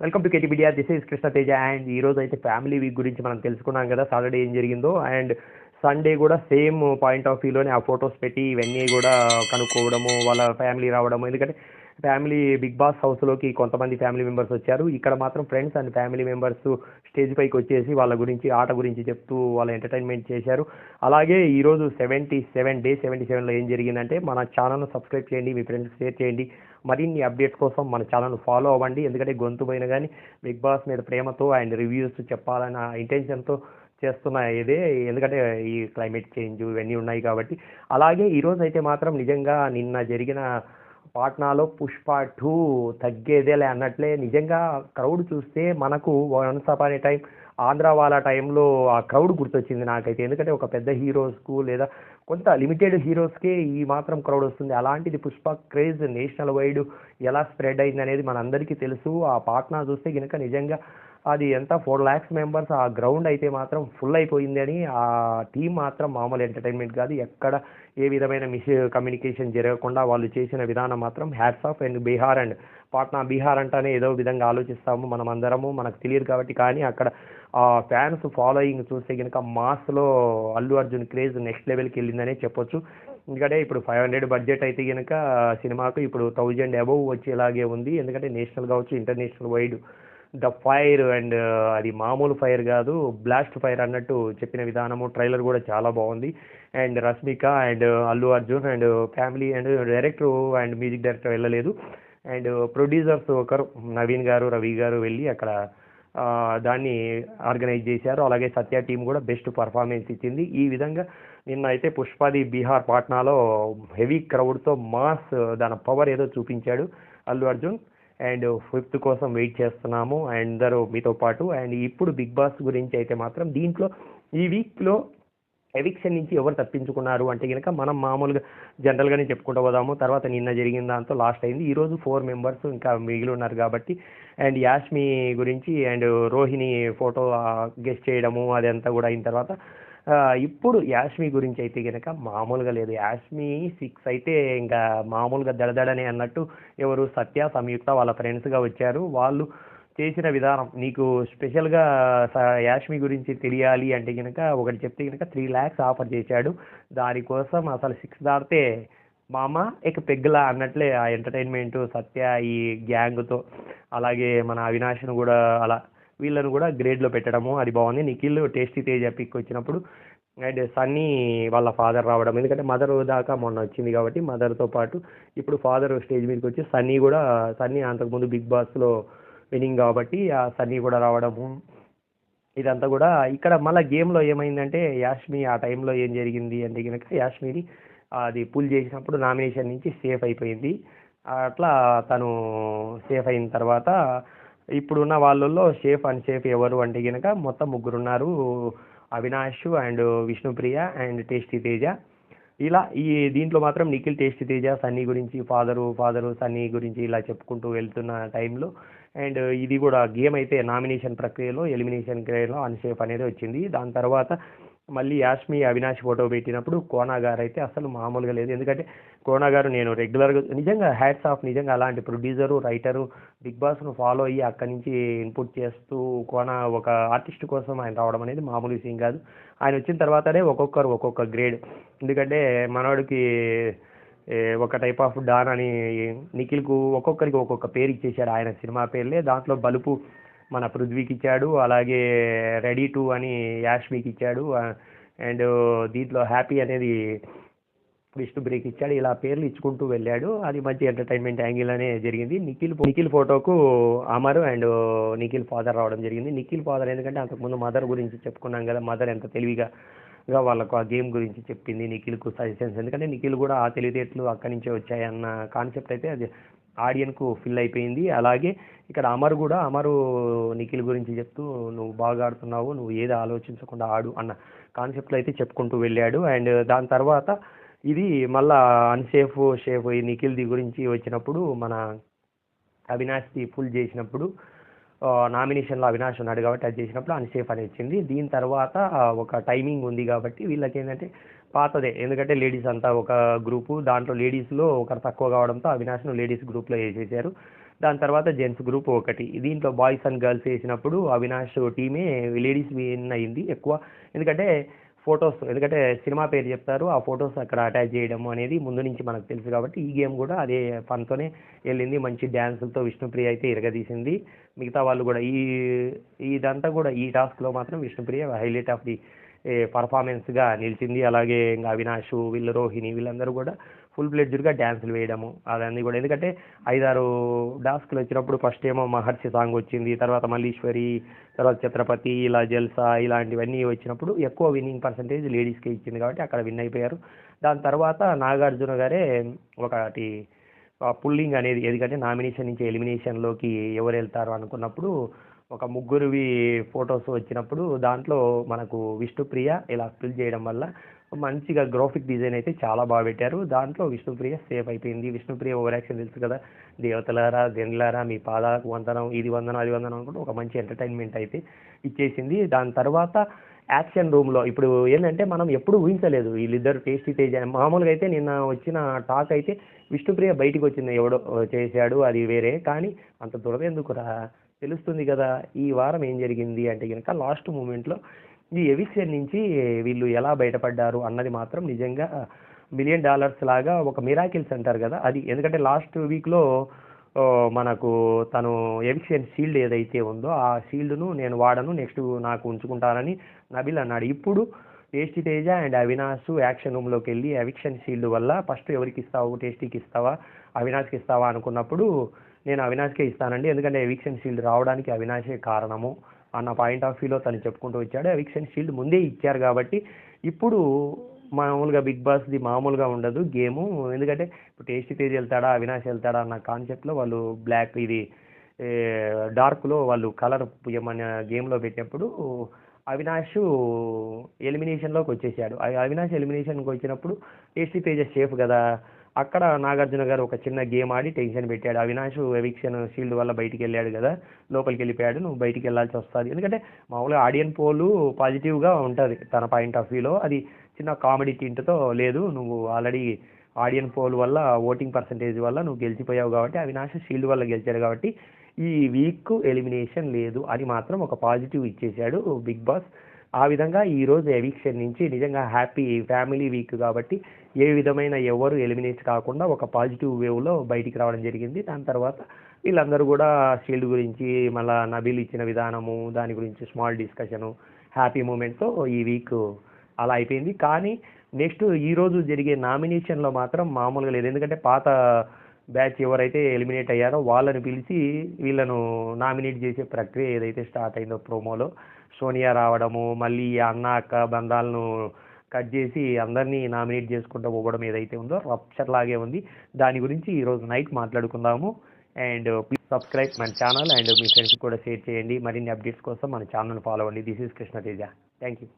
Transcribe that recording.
Welcome to కేటీబీడియా this is Krishnateja and ఈ రోజు అయితే ఫ్యామిలీ వీక్ గురించి మనం తెలుసుకున్నాం కదా. సాటర్డే ఏం జరిగిందో అండ్ సండే కూడా సేమ్ పాయింట్ ఆఫ్ వ్యూలోనే ఆ ఫొటోస్ పెట్టి ఇవన్నీ కూడా కనుక్కోవడము వాళ్ళ ఫ్యామిలీ రావడము. ఎందుకంటే ఫ్యామిలీ బిగ్ బాస్ హౌస్లోకి కొంతమంది ఫ్యామిలీ మెంబర్స్ వచ్చారు. ఇక్కడ మాత్రం friends and family members stage పైకి వచ్చేసి వాళ్ళ గురించి ఆట గురించి చెప్తూ వాళ్ళ ఎంటర్టైన్మెంట్ చేశారు. అలాగే ఈరోజు సెవెంటీ సెవెన్ డే సెవెంటీ సెవెన్లో ఏం జరిగిందంటే మన ఛానల్ను సబ్స్క్రైబ్ చేయండి మీ ఫ్రెండ్స్ షేర్ చేయండి. మరిన్ని అప్డేట్స్ కోసం మన ఛానల్ ఫాలో అవ్వండి. ఎందుకంటే గొంతు పోయిన కానీ బిగ్ బాస్ మీద ప్రేమతో అండ్ రివ్యూస్ చెప్పాలన్న ఇంటెన్షన్తో చేస్తున్న ఇదే. ఎందుకంటే ఈ క్లైమేట్ చేంజ్ ఇవన్నీ ఉన్నాయి కాబట్టి. అలాగే ఈరోజు అయితే మాత్రం నిజంగా నిన్న జరిగిన పాట్నాలో పుష్ప టూ తగ్గేదేలే అన్నట్లే. నిజంగా క్రౌడ్ చూస్తే మనకు once upon a time Andhra వాళ్ళ టైంలో ఆ క్రౌడ్ గుర్తొచ్చింది నాకైతే. ఎందుకంటే ఒక పెద్ద హీరోస్కు లేదా కొంత లిమిటెడ్ హీరోస్కే ఈ మాత్రం క్రౌడ్ వస్తుంది. అలాంటిది పుష్ప క్రేజ్ నేషనల్ వైడ్ ఎలా స్ప్రెడ్ అయింది అనేది మనందరికీ తెలుసు. ఆ పాట్నా చూస్తే కనుక నిజంగా అది ఎంత? ఫోర్ ల్యాక్స్ మెంబర్స్ ఆ గ్రౌండ్ అయితే మాత్రం ఫుల్ అయిపోయింది అని ఆ టీం మాత్రం మామూలు ఎంటర్టైన్మెంట్ కాదు. ఎక్కడ ఏ విధమైన మిస్ కమ్యూనికేషన్ జరగకుండా వాళ్ళు చేసిన విధానం మాత్రం hats off and Bihar and Patna Bihar అంటేనే ఏదో విధంగా ఆలోచిస్తాము మనం అందరము మనకు తెలియదు కాబట్టి. కానీ అక్కడ ఆ ఫ్యాన్స్ ఫాలోయింగ్ చూస్తే కనుక మాస్లో అల్లు అర్జున్ క్రేజ్ నెక్స్ట్ లెవెల్కి వెళ్ళిందనే చెప్పొచ్చు. ఎందుకంటే ఇప్పుడు ఫైవ్ హండ్రెడ్ బడ్జెట్ అయితే కనుక సినిమాకు ఇప్పుడు థౌజండ్ అబవ్ వచ్చేలాగే ఉంది. ఎందుకంటే నేషనల్ కావచ్చు international wide the fire and అది మామూలు ఫైర్ కాదు బ్లాస్ట్ ఫైర్ అన్నట్టు చెప్పిన విధానము. ట్రైలర్ కూడా చాలా బాగుంది. And Rashmika and Allu Arjun and family and director and music director వెళ్ళలేదు. అండ్ ప్రొడ్యూసర్స్ ఒకరు నవీన్ గారు రవి గారు వెళ్ళి అక్కడ దాన్ని ఆర్గనైజ్ చేశారు. అలాగే సత్య టీం కూడా బెస్ట్ పర్ఫార్మెన్స్ ఇచ్చింది. ఈ విధంగా నిన్న అయితే పుష్పాది బీహార్ పాట్నాలో హెవీ క్రౌడ్తో మాస్ దాని పవర్ ఏదో చూపించాడు అల్లు అర్జున్. అండ్ ఫిఫ్త్ కోసం వెయిట్ చేస్తున్నాము అందరూ మీతో పాటు. అండ్ ఇప్పుడు బిగ్ బాస్ గురించి అయితే మాత్రం దీంట్లో ఈ వీక్లో ఎవిక్షన్ నుంచి ఎవరు తప్పించుకున్నారు అంటే కనుక మనం మామూలుగా జనరల్గానే చెప్పుకుంటూ పోదాము. తర్వాత నిన్న జరిగిన దాంతో లాస్ట్ అయింది. ఈరోజు ఫోర్ మెంబర్స్ ఇంకా మిగిలి ఉన్నారు కాబట్టి. అండ్ యాష్మి గురించి అండ్ రోహిణి ఫోటో గెస్ట్ చేయడము అదంతా కూడా అయిన తర్వాత ఇప్పుడు యాష్మి గురించి అయితే కనుక మామూలుగా లేదు. యాష్మి సిక్స్ అయితే ఇంకా మామూలుగా దడదడనే అన్నట్టు ఎవరు సత్య సంయుక్త వాళ్ళ ఫ్రెండ్స్గా వచ్చారు. వాళ్ళు చేసిన విధానం నీకు స్పెషల్గా యాష్మి గురించి తెలియాలి అంటే కనుక ఒకటి చెప్తే కనుక త్రీ ల్యాక్స్ ఆఫర్ చేశాడు. దానికోసం అసలు సిక్స్ దాటితే మామ ఇక పెగ్గలా అన్నట్లే ఆ ఎంటర్టైన్మెంట్ సత్య ఈ గ్యాంగ్తో అలాగే మన అవినాష్ను కూడా అలా వీళ్ళను కూడా గ్రేడ్లో పెట్టడము అది బాగుంది. నిఖిల్ టేస్టీ తేజ పిక్ వచ్చినప్పుడు అండ్ సన్నీ వాళ్ళ ఫాదర్ రావడం. ఎందుకంటే మదర్ దాకా మొన్న వచ్చింది కాబట్టి మదర్తో పాటు ఇప్పుడు ఫాదర్ స్టేజ్ మీదకి వచ్చి సన్నీ కూడా సన్నీ అంతకుముందు బిగ్ బాస్లో వినింగ్ కాబట్టి ఆ సన్నీ కూడా రావడము. ఇదంతా కూడా ఇక్కడ మళ్ళీ గేమ్లో ఏమైందంటే యాష్మి ఆ టైంలో ఏం జరిగింది అంటే కనుక యాష్మిని అది పుల్ చేసినప్పుడు నామినేషన్ నుంచి సేఫ్ అయిపోయింది. అట్లా తను సేఫ్ అయిన తర్వాత ఇప్పుడున్న వాళ్ళల్లో సేఫ్ అండ్ సేఫ్ ఎవరు అంటే కనుక మొత్తం ముగ్గురు ఉన్నారు Avinash and Vishnupriya and Tasty Teja. ఇలా ఈ దీంట్లో మాత్రం నిఖిల్ టేస్టీ తేజ సన్నీ గురించి ఫాదరు ఫాదరు సన్నీ గురించి ఇలా చెప్పుకుంటూ వెళ్తున్న టైంలో అండ్ ఇది కూడా గేమ్ అయితే నామినేషన్ ప్రక్రియలో ఎలిమినేషన్ క్రియలో అన్సేఫ్ అనేది వచ్చింది. దాని తర్వాత మళ్ళీ యాష్మి అవినాష్ ఫోటో పెట్టినప్పుడు కోనా గారు అయితే అసలు మామూలుగా లేదు. ఎందుకంటే కోనా గారు నేను రెగ్యులర్గా నిజంగా హ్యాట్స్ ఆఫ్ నిజంగా అలాంటి ప్రొడ్యూసరు రైటరు బిగ్ బాస్ను ఫాలో అయ్యి అక్కడి నుంచి ఇన్పుట్ చేస్తూ కోనా ఒక ఆర్టిస్ట్ కోసం ఆయన రావడం అనేది మామూలు విషయం కాదు. ఆయన వచ్చిన తర్వాతనే ఒక్కొక్కరు ఒక్కొక్క గ్రేడ్ ఎందుకంటే మనవాడికి ఒక టైప్ ఆఫ్ డాన్ అని నిఖిల్కు ఒక్కొక్కరికి ఒక్కొక్క పేరు ఇచ్చేశాడు ఆయన సినిమా పేర్లే. దాంట్లో బలుపు మన పృథ్వీకి ఇచ్చాడు అలాగే రెడీ టు అని యాష్మికి ఇచ్చాడు అండ్ దీంట్లో హ్యాపీ అనేది విష్ణు బ్రేక్ ఇచ్చాడు ఇలా పేర్లు ఇచ్చుకుంటూ వెళ్ళాడు. అది మంచి ఎంటర్టైన్మెంట్ యాంగిల్ అనే జరిగింది. నిఖిల్ నిఖిల్ ఫోటోకు అమర్ అండ్ నిఖిల్ ఫాదర్ రావడం జరిగింది. నిఖిల్ ఫాదర్ ఎందుకంటే అంతకుముందు మదర్ గురించి చెప్పుకున్నాం కదా మదర్ ఎంత తెలివిగా వాళ్ళకు ఆ గేమ్ గురించి చెప్పింది నిఖిల్కు సజెషన్స్. ఎందుకంటే నిఖిల్ కూడా ఆ తెలివితేటలు అక్కడి నుంచే వచ్చాయన్న కాన్సెప్ట్ అయితే అది ఆడియన్కు ఫిల్ అయిపోయింది. అలాగే ఇక్కడ అమర్ కూడా అమరు నిఖిల్ గురించి చెప్తూ నువ్వు బాగా ఆడుతున్నావు నువ్వు ఏది ఆలోచించకుండా ఆడు అన్న కాన్సెప్ట్లో అయితే చెప్పుకుంటూ వెళ్ళాడు. అండ్ దాని తర్వాత ఇది మళ్ళా అన్సేఫ్ షేఫ్ ఈ నిఖిల్ది గురించి వచ్చినప్పుడు మన అవినాష్ది ఫుల్ చేసినప్పుడు నామినేషన్లో అవినాష్ ఉన్నాడు కాబట్టి అది చేసినప్పుడు అన్సేఫ్ అని వచ్చింది. దీని తర్వాత ఒక టైమింగ్ ఉంది కాబట్టి వీళ్ళకి ఏంటంటే పాతదే. ఎందుకంటే లేడీస్ అంతా ఒక గ్రూపు. దాంట్లో లేడీస్లో ఒకరు తక్కువ కావడంతో అవినాష్ను లేడీస్ గ్రూప్లో వేసేసారు. దాని తర్వాత జెంట్స్ గ్రూప్ ఒకటి. దీంట్లో బాయ్స్ అండ్ గర్ల్స్ వేసినప్పుడు అవినాష్ టీమే లేడీస్ విన్ అయింది ఎక్కువ. ఎందుకంటే ఫొటోస్ ఎందుకంటే సినిమా పేరు చెప్తారు. ఆ ఫొటోస్ అక్కడ అటాచ్ చేయడం అనేది ముందు నుంచి మనకు తెలుసు కాబట్టి ఈ గేమ్ కూడా అదే ఫన్తోనే వెళ్ళింది. మంచి డ్యాన్సులతో విష్ణుప్రియ అయితే ఇరగదీసింది. మిగతా వాళ్ళు కూడా ఈ ఇదంతా కూడా ఈ టాస్క్లో మాత్రం విష్ణుప్రియ హైలైట్ ఆఫ్ ది పర్ఫార్మెన్స్గా నిలిచింది. అలాగే ఇంకా అవినాష్ వీళ్ళు రోహిణి వీళ్ళందరూ కూడా ఫుల్ ప్లెడ్జ్డ్గా డ్యాన్సులు వేయడము అవన్నీ కూడా. ఎందుకంటే ఐదారు టాస్క్లు వచ్చినప్పుడు ఫస్ట్ ఏమో మహర్షి సాంగ్ వచ్చింది తర్వాత మల్లీశ్వరి తర్వాత ఛత్రపతి ఇలా జల్సా ఇలాంటివన్నీ వచ్చినప్పుడు ఎక్కువ విన్నింగ్ పర్సంటేజ్ లేడీస్కి ఇచ్చింది కాబట్టి అక్కడ విన్ అయిపోయారు. దాని తర్వాత నాగార్జున గారే ఒకటి పుల్లింగ్ అనేది ఎందుకంటే నామినేషన్ నుంచి ఎలిమినేషన్లోకి ఎవరు వెళ్తారు అనుకున్నప్పుడు ఒక ముగ్గురువి ఫొటోస్ వచ్చినప్పుడు దాంట్లో మనకు విష్ణుప్రియ ఇలా ఫిల్ చేయడం వల్ల మంచిగా గ్రాఫిక్ డిజైన్ అయితే చాలా బాగా పెట్టారు. దాంట్లో విష్ణుప్రియ సేఫ్ అయిపోయింది. విష్ణుప్రియ ఓవర్ యాక్షన్ తెలుసు కదా? దేవతలారా జనులారా మీ పాదాలకు వందనం ఇది వందనం అది వందనం అనుకుంటూ ఒక మంచి ఎంటర్టైన్మెంట్ అయితే ఇచ్చేసింది. దాని తర్వాత యాక్షన్ రూమ్లో ఇప్పుడు ఏంటంటే మనం ఎప్పుడు ఊహించలేదు. వీళ్ళిద్దరు టేస్టీ తేజ్ మామూలుగా అయితే నిన్న వచ్చిన టాక్ అయితే విష్ణుప్రియ బయటికి వచ్చింది. ఎవడో చేశాడు అది వేరే. కానీ అంత దురద ఎందుకురా? తెలుస్తుంది కదా ఈ వారం ఏం జరిగింది అంటే కనుక లాస్ట్ మూమెంట్లో ఈ ఎవిక్షన్ నుంచి వీళ్ళు ఎలా బయటపడ్డారు అన్నది మాత్రం నిజంగా మిలియన్ డాలర్స్ లాగా ఒక మిరాకిల్స్ అంటారు కదా అది ఎందుకంటే లాస్ట్ వీక్లో మనకు తను ఎవిక్షన్ షీల్డ్ ఏదైతే ఉందో ఆ షీల్డ్ను నేను వాడను నెక్స్ట్ నాకు ఉంచుకుంటానని నబిల్ అన్నాడు. ఇప్పుడు Tasty Teja and Avinash action రూమ్లోకి వెళ్ళి ఎవిక్షన్ షీల్డ్ వల్ల ఫస్ట్ ఎవరికి ఇస్తావు టేస్టీకి ఇస్తావా అవినాష్కి ఇస్తావా అనుకున్నప్పుడు నేను అవినాష్కే ఇస్తానండి. ఎందుకంటే ఎవిక్షన్ షీల్డ్ రావడానికి అవినాషే కారణము అన్న పాయింట్ ఆఫ్ వ్యూలో తను చెప్పుకుంటూ వచ్చాడు. ఎవిక్షన్ షీల్డ్ ముందే ఇచ్చారు కాబట్టి ఇప్పుడు మామూలుగా బిగ్ బాస్ది మామూలుగా ఉండదు గేము. ఎందుకంటే ఇప్పుడు టేస్టీ తేజ్ వెళ్తాడా అవినాష్ వెళ్తాడా అన్న కాన్సెప్ట్లో వాళ్ళు బ్లాక్ ఇది డార్క్లో వాళ్ళు కలర్ ఏమైనా గేమ్లో పెట్టినప్పుడు అవినాష్ ఎలిమినేషన్లోకి వచ్చేసాడు. అవినాష్ ఎలిమినేషన్కి వచ్చినప్పుడు టేస్టీ తేజ సేఫ్ కదా. అక్కడ నాగార్జున గారు ఒక చిన్న గేమ్ ఆడి టెన్షన్ పెట్టాడు. అవినాష్ ఎవిక్షన్ షీల్డ్ వల్ల బయటికి వెళ్ళాడు కదా. లోపలికి వెళ్ళిపోయాడు. నువ్వు బయటికి వెళ్ళాల్సి వస్తుంది. ఎందుకంటే మామూలుగా ఆడియన్ పోలు పాజిటివ్గా ఉంటుంది తన పాయింట్ ఆఫ్ వ్యూలో అది చిన్న కామెడీ టింట్తో లేదు. నువ్వు ఆల్రెడీ ఆడియన్ పోల్ వల్ల ఓటింగ్ పర్సంటేజ్ వల్ల నువ్వు గెలిచిపోయావు కాబట్టి అవినాష్ షీల్డ్ వల్ల గెలిచాడు కాబట్టి ఈ వీక్ ఎలిమినేషన్ లేదు. అని మాత్రం ఒక పాజిటివ్ ఇచ్చేశాడు బిగ్ బాస్ ఆ విధంగా ఈ రోజు ఎవిక్షన్ నుంచి నిజంగా హ్యాపీ ఫ్యామిలీ వీక్ కాబట్టి ఏ విధమైన ఎవరు ఎలిమినేట్ కాకుండా ఒక పాజిటివ్ వేవ్లో బయటికి రావడం జరిగింది. దాని తర్వాత వీళ్ళందరూ కూడా షీల్డ్ గురించి మళ్ళా నబీలు ఇచ్చిన విధానము దాని గురించి స్మాల్ డిస్కషను హ్యాపీ మూమెంట్తో ఈ వీక్ అలా అయిపోయింది. కానీ నెక్స్ట్ ఈ రోజు జరిగే నామినేషన్లో మాత్రం మామూలుగా లేదు. ఎందుకంటే పాత బ్యాచ్ ఎవరైతే ఎలిమినేట్ అయ్యారో వాళ్ళని పిలిచి వీళ్ళను నామినేట్ చేసే ప్రక్రియ ఏదైతే స్టార్ట్ అయిందో ప్రోమోలో సోనియా రావడము మళ్ళీ అన్న అక్క బంధాలను కట్ చేసి అందరినీ నామినేట్ చేసుకుంటూ పోవడం ఏదైతే ఉందో రప్చర్ లాగే ఉంది. దాని గురించి ఈరోజు నైట్ మాట్లాడుకుందాము. అండ్ ప్లీజ్ సబ్స్క్రైబ్ మన ఛానల్ అండ్ మీ ఫ్రెండ్స్ కూడా షేర్ చేయండి. మరిన్ని అప్డేట్స్ కోసం మన ఛానల్ ఫాలో అవ్వండి. This is Krishna Teja. Thank you